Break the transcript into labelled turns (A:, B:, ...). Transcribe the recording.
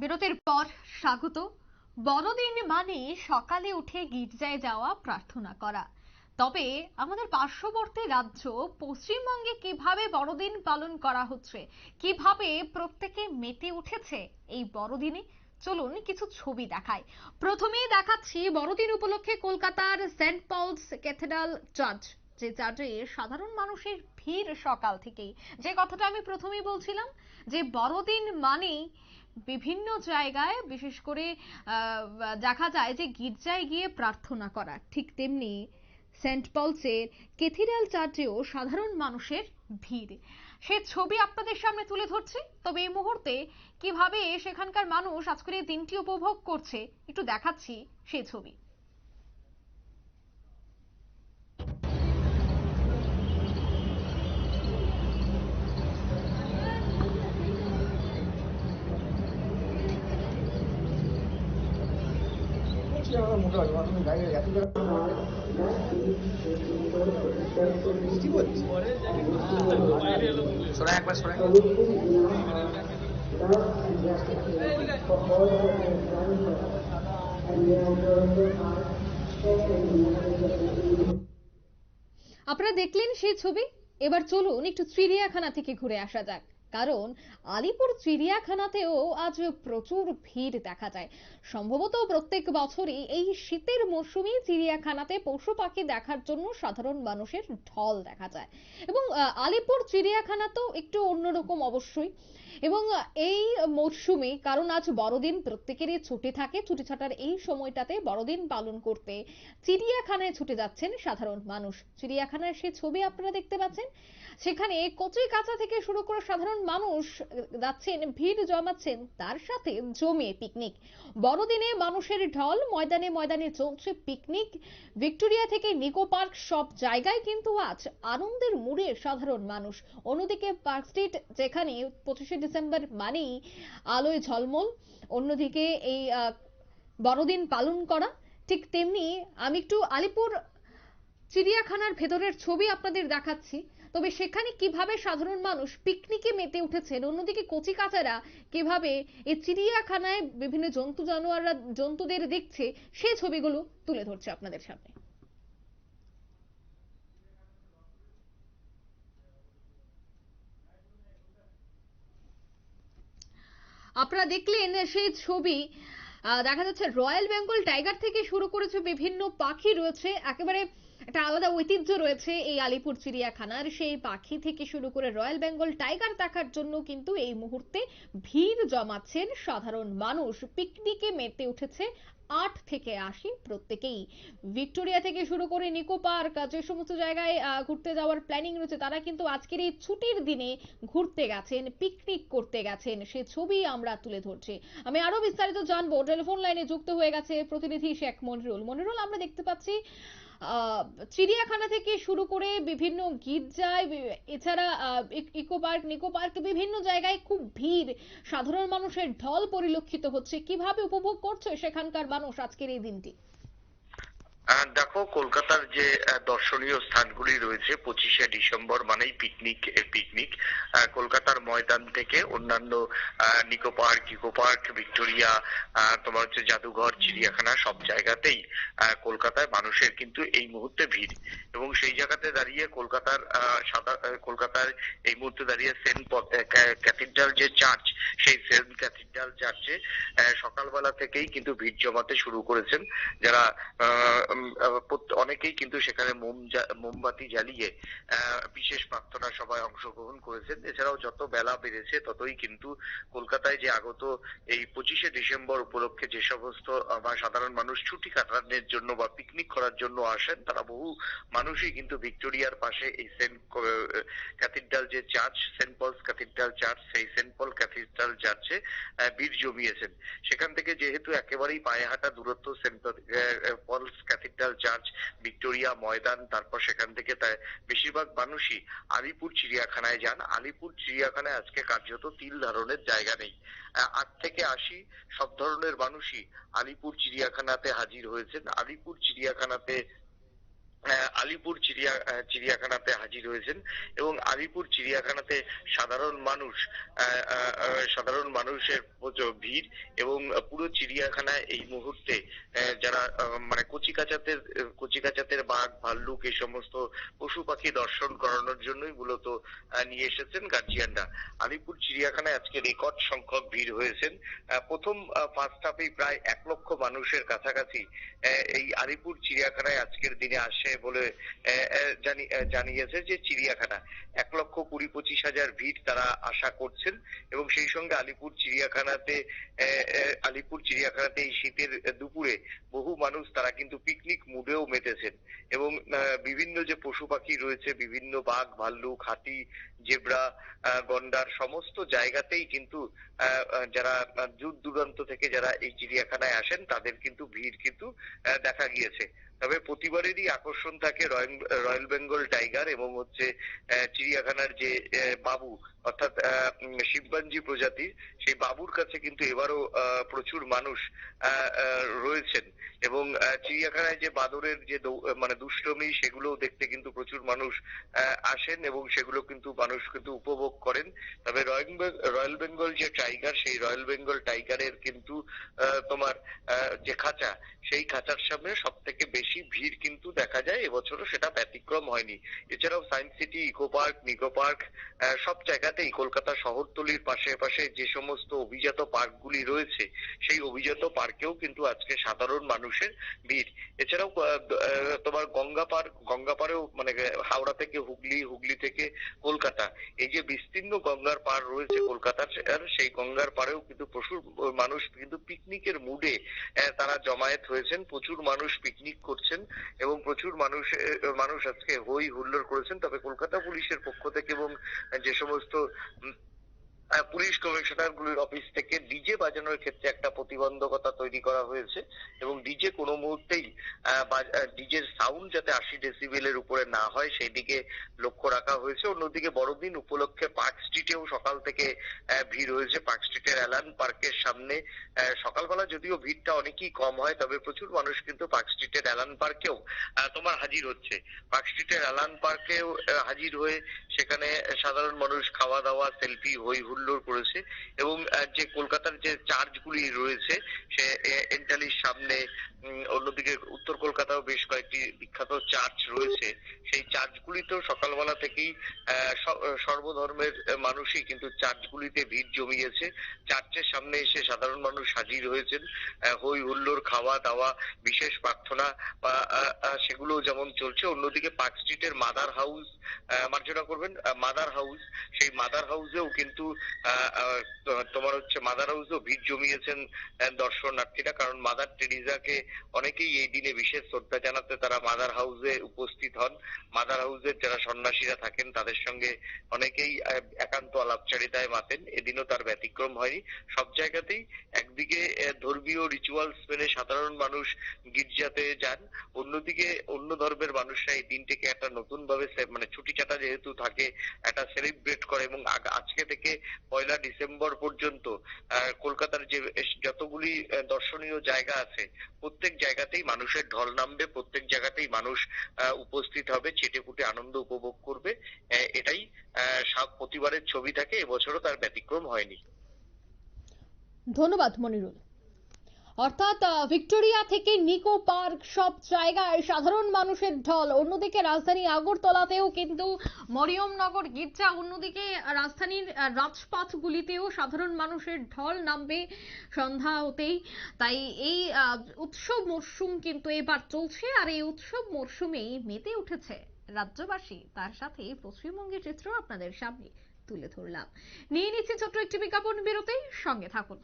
A: বিরতির পর স্বাগত। বড়দিন মানে সকালে উঠে গির্জায় যাওয়া, প্রার্থনা করা। তবে আমাদের পার্শ্ববর্তী রাজ্য পশ্চিমবঙ্গে কীভাবে বড়দিন পালন করা হচ্ছে, কীভাবে প্রত্যেকে মেতে উঠেছে এই বড়দিনে, চলুন কিছু ছবি দেখায় প্রথমেই দেখাচ্ছি বড়দিন উপলক্ষে কলকাতার সেন্ট পলস ক্যাথেড্রাল চার্চ, যে চার্চে সাধারণ মানুষের ভিড় সকাল থেকেই। যে কথাটা আমি প্রথমেই বলছিলাম, যে বড়দিন মানেই বিভিন্ন জায়গায়, বিশেষ করে দেখা যায় যে গির্জায় গিয়ে প্রার্থনা করা, ঠিক তেমনি সেন্ট পলসের ক্যাথিড্রাল চার্চেও সাধারণ মানুষের ভিড়। সে ছবি আপনাদের সামনে তুলে ধরছি, তবে এই মুহূর্তে কীভাবে সেখানকার মানুষ আজকের এই দিনটি উপভোগ করছে, একটু দেখাচ্ছি সেই ছবি। আপনারা দেখলেন সেই ছবি? এবার চলুন একটু চিড়িয়াখানা থেকে ঘুরে আসা যাক। কারণ আলিপুর চিড়িয়াখানাতেও আজ প্রচুর ভিড় দেখা যায়। সম্ভবত প্রত্যেক বছরই এই শীতের মরশুমে চিড়িয়াখানাতে পশু পাখি দেখার জন্য সাধারণ মানুষের ঢল দেখা যায়। এবং আলিপুর চিড়িয়াখানা তো একটু অন্যরকম অবশ্যই। এবং এই মরশুমে, কারণ আজ বড়দিন, প্রত্যেকেরই ছুটি থাকে। ছুটি ছাটার এই সময়টাতে বড়দিন পালন করতে চিড়িয়াখানায় ছুটে যাচ্ছেন সাধারণ মানুষ। চিড়িয়াখানার সেই ছবি আপনারা দেখতে পাচ্ছেন। সেখানে কচি কাঁচা থেকে শুরু করে সাধারণ মানুষ যাচ্ছেন, ভিড় জমাচ্ছেন, তার সাথে জমে পিকনিক। বড়দিনে মানুষের ঢল, ময়দানে ময়দানে চলছে পিকনিক। ভিক্টোরিয়া থেকে নিকো পার্ক সব জায়গায় কিন্তু আজ আনন্দের মুড়ে সাধারণ মানুষ। অন্যদিকে পার্ক স্ট্রিট যেখানে পঁচিশে ডিসেম্বর মানেই আলোয় ঝলমল, অন্যদিকে এই বড়দিন পালন করা, ঠিক তেমনি আমি একটু আলিপুর চিড়িয়াখানার ভেতরের ছবি আপনাদের দেখাচ্ছি। তবে সেখানে কীভাবে সাধারণ মানুষ পিকনিকে মেতে উঠেছেন, অন্যদিকে কচি কাচারা কীভাবে এই চিড়িয়াখানায় বিভিন্ন জন্তু জানোয়াররা, জন্তুদের দেখছে, সে ছবিগুলো তুলে ধরছে আপনাদের সামনে। আপনারা দেখলেন সেই ছবি দেখা যাচ্ছে রয়্যাল বেঙ্গল টাইগার থেকে শুরু করেছে বিভিন্ন পাখি রয়েছে, একেবারে একটা আলাদা ঐতিহ্য রয়েছে এই আলিপুর চিড়িয়াখানার। সেই পাখি থেকে শুরু করে রয়্যাল বেঙ্গল টাইগার দেখার জন্য কিন্তু এই মুহূর্তে ভিড় জমাচ্ছেন সাধারণ মানুষ। পিকনিকে মেতে উঠেছে আট থেকে আশি প্রত্যেকেই। ভিক্টোরিয়া থেকে শুরু করে নিকো পার্ক, যে সমস্ত জায়গায় ঘুরতে যাওয়ার প্ল্যানিং রয়েছে, তারা কিন্তু আজকের এই ছুটির দিনে ঘুরতে গেছেন পিকনিক করতে গেছেন। সে ছবি আমরা তুলে ধরছি। আমি আরও বিস্তারিত জানব। টেলিফোন লাইনে যুক্ত হয়ে গেছে প্রতিনিধি শেখ মনিরুল। মনিরুল, আমরা দেখতে পাচ্ছি চিড়িয়াখানা থেকে শুরু করে বিভিন্ন গির্জায় এছাড়া ইকো পার্ক, নিকো পার্ক, বিভিন্ন জায়গায় খুব ভিড়। সাধারণ মানুষের ঢল পরিলক্ষিত হচ্ছে। কীভাবে উপভোগ করছে সেখানকার মানুষ আজকের এই দিনটি।
B: দেখো, কলকাতার যে দর্শনীয় স্থানগুলি রয়েছে, পঁচিশে ডিসেম্বর মানেই পিকনিক পিকনিক কলকাতার ময়দান থেকে অন্যান্য Nicco park eco park Victoria তোমার হচ্ছে জাদুঘর, চিড়িয়াখানা সব জায়গাতেই কলকাতায় মানুষের কিন্তু এই মুহূর্তে ভিড়। এবং সেই জায়গাতে দাঁড়িয়ে কলকাতার সাদা কলকাতার এই মুহূর্তে দাঁড়িয়ে সেন্ট ক্যাথিড্রাল যে চার্চ, সেই সেন্ট ক্যাথিড্রাল চার্চে সকালবেলা থেকেই কিন্তু ভিড় জমাতে শুরু করেছেন। যারা অনেকেই কিন্তু সেখানে মোমবাতি জ্বালিয়ে বিশেষ প্রার্থনা সভায় অংশগ্রহণ করেছেন। এছাড়াও যত বেলা বেড়েছে, ততই কিন্তু কলকাতায় যে আগত এই পঁচিশে ডিসেম্বর উপলক্ষে যে সমস্ত সাধারণ মানুষ ছুটি কাটানোর জন্য বা পিকনিক করার জন্য আসেন, তারা বহু মানুষই কিন্তু ভিক্টোরিয়ার পাশে এই সেন্ট ক্যাথিড্রাল যে church, saint Paul's cathedral church, সেই সেন্ট পল ক্যাথিড্রাল চার্চে ভিড় জমিয়েছেন। সেখান থেকে যেহেতু একেবারেই পায়ে হাঁটা দূরত্ব saint Paul's cathedral church Victoria Maidan তারপর সেখান থেকে তাই বেশিরভাগ মানুষই আলিপুর চিড়িয়াখানায় যান। আলিপুর চিড়িয়াখানায় আজকে কার্যত তিল ধরনের জায়গা নেই। আট থেকে আশি সব ধরনের মানুষই আলিপুর চিড়িয়াখানাতে হাজির হয়েছেন। আলিপুর চিড়িয়াখানাতে আলিপুর চিড়িয়া চিড়িয়াখানাতে হাজির হয়েছেন এবং আলিপুর চিড়িয়াখানাতে সাধারণ মানুষ সাধারণ মানুষের ভিড় এবং পুরো চিড়িয়াখানা এই মুহূর্তে যারা মানে কচিকাচাতের কচিকাচাতের বাঘ, ভাল্লুক এই সমস্ত পশু পাখি দর্শন করানোর জন্যই মূলত নিয়ে এসেছেন গার্জিয়ানরা আলিপুর চিড়িয়াখানায় আজকে রেকর্ড সংখ্যক ভিড় হয়েছেন। প্রথম ফার্স্ট হাফেই প্রায় এক লক্ষ মানুষের কাছাকাছি এই আলিপুর চিড়িয়াখানায় আজকের দিনে আসে বলে জানিয়েছে যে চিড়িয়াখানা। এক লক্ষ কুড়ি পঁচিশ হাজার ভিড় তারা আশা করছেন এবং সেই সঙ্গে আলিপুর চিড়িয়াখানাতে আলিপুর চিড়িয়াখানাতে এই শীতের দুপুরে বহু মানুষ তারা কিন্তু পিকনিক মুডেও মেতেছেন এবং বিভিন্ন যে পশু পাখি রয়েছে, বিভিন্ন বাঘ, ভাল্লুক, হাতি, জেব্রা গন্ডার সমস্ত জায়গাতেই কিন্তু যারা দূর দূরান্ত থেকে যারা এই চিড়িয়াখানায় আসেন তাদের কিন্তু ভিড় কিন্তু দেখা গিয়েছে। তবে প্রতিবারেরই আকর্ষণ থাকে রয়্যাল বেঙ্গল টাইগার এবং হচ্ছে চিড়িয়াখানার যে বাবু, অর্থাৎ শিম্পাঞ্জি প্রজাতির, সেই বাবুর কাছে কিন্তু এবারও প্রচুর মানুষ রয়েছেন। এবং চিড়িয়াখানায় যে বাঁদরের যে মানে দুষ্টমি সেগুলো দেখতে কিন্তু প্রচুর মানুষ আসেন এবং সেগুলো কিন্তু মানুষ কিন্তু উপভোগ করেন। তবে রয়্যাল বেঙ্গল যে টাইগার, সেই রয়্যাল বেঙ্গল টাইগারের কিন্তু তোমার যে খাঁচা, সেই খাঁচার সামনে সব থেকে বেশি ভিড় কিন্তু দেখা যায়। এবছরও সেটা ব্যতিক্রম হয়নি। এছাড়াও science city, eco park, Nicco park সব জায়গাতেই কলকাতা শহরতলির পাশে পাশে যে সমস্ত অভিজাত পার্কগুলি রয়েছে, সেই অভিজাত পার্কেও কিন্তু আজকে সাধারণ মানুষের ভিড়। এছাড়াও তোমার গঙ্গা পার্ক গঙ্গা পাড়েও মানে হাওড়া থেকে হুগলি হুগলি থেকে কলকাতা, এই যে বিস্তীর্ণ গঙ্গার পাড় রয়েছে কলকাতার সেই গঙ্গার পাড়েও কিন্তু প্রচুর মানুষ কিন্তু পিকনিকের মুডে তারা জমায়েত হয়েছেন। প্রচুর মানুষ পিকনিক করছেন এবং প্রচুর মানুষ মানুষ আজকে হই হুল্লোড় করেছেন। তবে কলকাতা পুলিশের পক্ষ থেকে এবং যে সমস্ত পুলিশ কমিশনার গুলির অফিস থেকে ডিজে বাজানোর ক্ষেত্রে একটা প্রতিবন্ধকতা তৈরি করা হয়েছে এবং ডিজে কোনো মুহূর্তেই ডিজের সাউন্ড যাতে আশি ডেসিবেলের উপরে না হয় সেই দিকে লক্ষ্য রাখা হয়েছে। অন্যদিকে বড়দিন উপলক্ষে পার্ক স্ট্রিটেও সকাল থেকে ভিড় হয়েছে। পার্ক স্ট্রিটের অ্যালান পার্কের সামনে সকালবেলা যদিও ভিড়টা অনেকই কম হয়, তবে প্রচুর মানুষ কিন্তু পার্ক স্ট্রিটের অ্যালান পার্কেও তোমার হাজির হচ্ছে। পার্ক স্ট্রিটের অ্যালান পার্কেও হাজির হয়ে সেখানে সাধারণ মানুষ খাওয়া দাওয়া সেলফি হই হুল্লোড় করেছে এবং যে কলকাতার যে চার্চগুলি রয়েছে, সে এন্টালির সামনে অন্যদিকে উত্তর কলকাতাও বেশ কয়েকটি বিখ্যাত চার্চ রয়েছে। সেই চার্চগুলিতেও সকালবেলা থেকেই সর্বধর্মের মানুষই কিন্তু চার্চগুলিতে ভিড় জমিয়েছে। চার্চের সামনে এসে সাধারণ মানুষ হাজির হয়েছেন। হই হুল্লোড়, খাওয়া দাওয়া, বিশেষ প্রার্থনা বা সেগুলো যেমন চলছে, অন্যদিকে পার্ক স্ট্রিটের মাদার হাউস মার্জনা করবেন। মাদার হাউস সেই মাদার হাউসেও কিন্তু তোমার হচ্ছে মাদার হাউসেও ভিড় জমিয়েছেন দর্শনার্থীরা। কারণ মাদার টেরিজাকে অনেকেই এই দিনে বিশেষ শ্রদ্ধা জানাতে তারা মাদার হাউসে উপস্থিত হন। মাদার হাউসের যারা সন্ন্যাসীরা থাকেন, তাদের সঙ্গে অনেকেই একান্ত আলাপচারিতায় মাতেন। এদিনও তার ব্যতিক্রম হয়নি। সব জায়গাতেই একদিকে ধর্মীয় রিচুয়ালস মেনে সাধারণ মানুষ গির্জাতে যান, অন্যদিকে অন্য ধর্মের মানুষরা এই দিনটিকে একটা নতুন ভাবে মানে ছুটি চাটা যেহেতু থাকে, একটা সেলিব্রেট করে এবং আজকে থেকে পয়লা ডিসেম্বর পর্যন্ত কলকাতার যে যতগুলি দর্শনীয় জায়গা আছে, প্রত্যেক জায়গাতেই মানুষের ঢল নামবে, প্রত্যেক জায়গাতেই মানুষ উপস্থিত হবে চেটে ফুটে আনন্দ উপভোগ করবে। এটাই প্রতিবারের ছবি থাকে, এবছরও তার ব্যতিক্রম হয়নি।
A: ধন্যবাদ মনিরুল। অর্থাৎ ভিক্টোরিয়া থেকে নিকো পার্ক সব জায়গায় সাধারণ মানুষের ঢল। অন্যদিকে রাজধানী আগরতলাতেও কিন্তু মরিয়মনগর গির্জা, অন্যদিকে রাজধানীর রাজপথগুলিতেও সাধারণ মানুষের ঢল নামবে সন্ধ্যা হতেই। তাই এই উৎসব মরশুম কিন্তু এবার চলছে আর এই উৎসব মরশুমেই মেতে উঠেছে রাজ্যবাসী। তার সাথে পশ্চিমবঙ্গের চিত্র আপনাদের সামনে তুলে ধরলাম। নিয়ে নিচ্ছি ছোট্ট একটি বিজ্ঞাপন বিরতি সঙ্গে থাকুন।